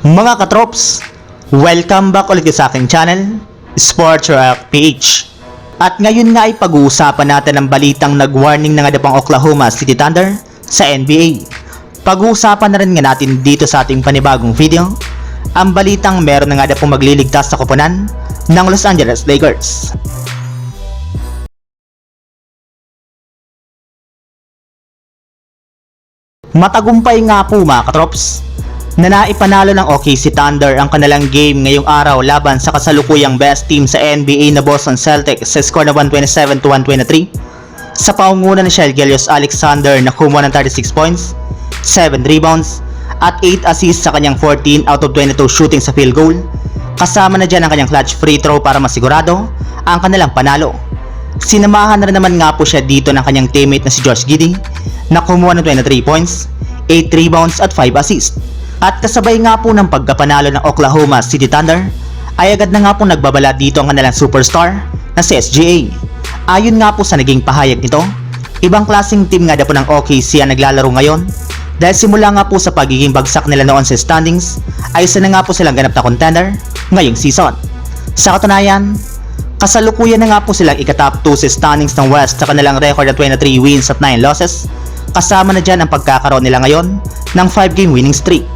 Mga katrops, welcome back ulit sa aking channel, Sports Rock PH. At ngayon nga ay pag-uusapan natin ang balitang nag-warning na nga Oklahoma City Thunder sa NBA. Pag-uusapan na rin nga natin dito sa ating panibagong video, ang balitang meron na nga magliligtas sa koponan ng Los Angeles Lakers. Matagumpay nga po mga katrops na naipanalo ng OKC Thunder ang kanilang game ngayong araw laban sa kasalukuyang best team sa NBA na Boston Celtics sa score na 127 to 123 sa paunguna ni Shell Gelios Alexander na kumuha ng 36 points, 7 rebounds, at 8 assists sa kanyang 14 out of 22 shooting sa field goal. Kasama na dyan ang kanyang clutch free throw para masigurado ang kanilang panalo. Sinamahan na naman nga po siya dito ng kanyang teammate na si Josh Giddey na kumuha ng 23 points, 8 rebounds at 5 assists. At kasabay nga po ng pagkapanalo ng Oklahoma City Thunder ay agad na nga po nagbabala dito ang kanilang superstar na si SGA. Ayon nga po sa naging pahayag nito, ibang klaseng team nga daw po ng OKC ang naglalaro ngayon dahil simula nga po sa pagiging bagsak nila noon sa standings ay isa na nga po silang ganap na contender ngayong season. Sa katunayan, Kasalukuyan na nga po silang ikatop 2 sa standings ng West sa kanilang record na 23 wins at 9 losses. Kasama na dyan ang pagkakaroon nila ngayon ng 5 game winning streak.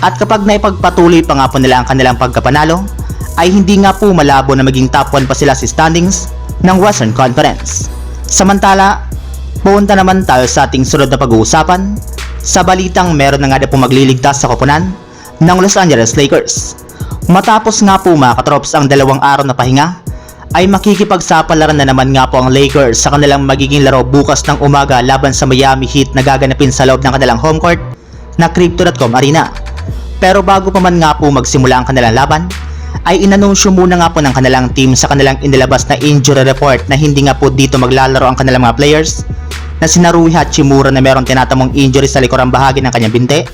At kapag naipagpatuloy pa nga po nila ang kanilang pagkapanalo, ay hindi nga po malabo na maging top 1 pa sila sa standings ng Western Conference. Samantala, punta naman tayo sa ating sunod na pag-uusapan sa balitang meron na nga na po magliligtas sa koponan ng Los Angeles Lakers. Matapos nga po mga katrops ang dalawang araw na pahinga, ay makikipagsapalaran na naman nga po ang Lakers sa kanilang magiging laro bukas ng umaga laban sa Miami Heat na gaganapin sa loob ng kanilang home court na Crypto.com Arena. Pero bago pa man nga po magsimula ang kanilang laban, ay inanunsyo muna nga po ng kanilang team sa kanilang inilabas na injury report na hindi nga po dito maglalaro ang kanilang mga players na si Narui Hachimura na merong tinatamong injury sa likurang bahagi ng kanyang binte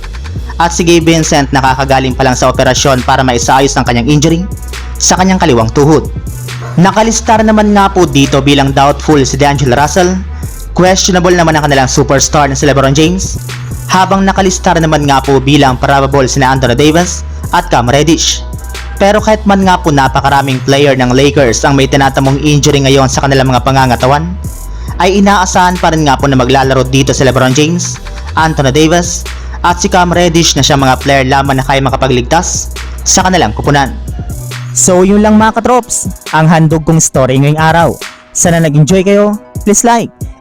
at si Gabe Vincent nakakagaling pa lang sa operasyon para maisaayos ang kanyang injury sa kanyang kaliwang tuhod. Nakalistar naman nga po dito bilang doubtful si D'Angelo Russell, questionable naman ang kanilang superstar na si LeBron James, habang nakalistar naman nga po bilang probable si Anthony Davis at Cam Reddish. Pero kahit man nga po napakaraming player ng Lakers ang may tinatamong injury ngayon sa kanilang mga pangangatawan, ay inaasahan pa rin nga po na maglalaro dito si LeBron James, Anthony Davis, at si Cam Reddish na siya mga player lamang na kaya makapagligtas sa kanilang kupunan. So yun lang mga katrops, ang handog kong story ngayong araw. Sana nag-enjoy kayo, please like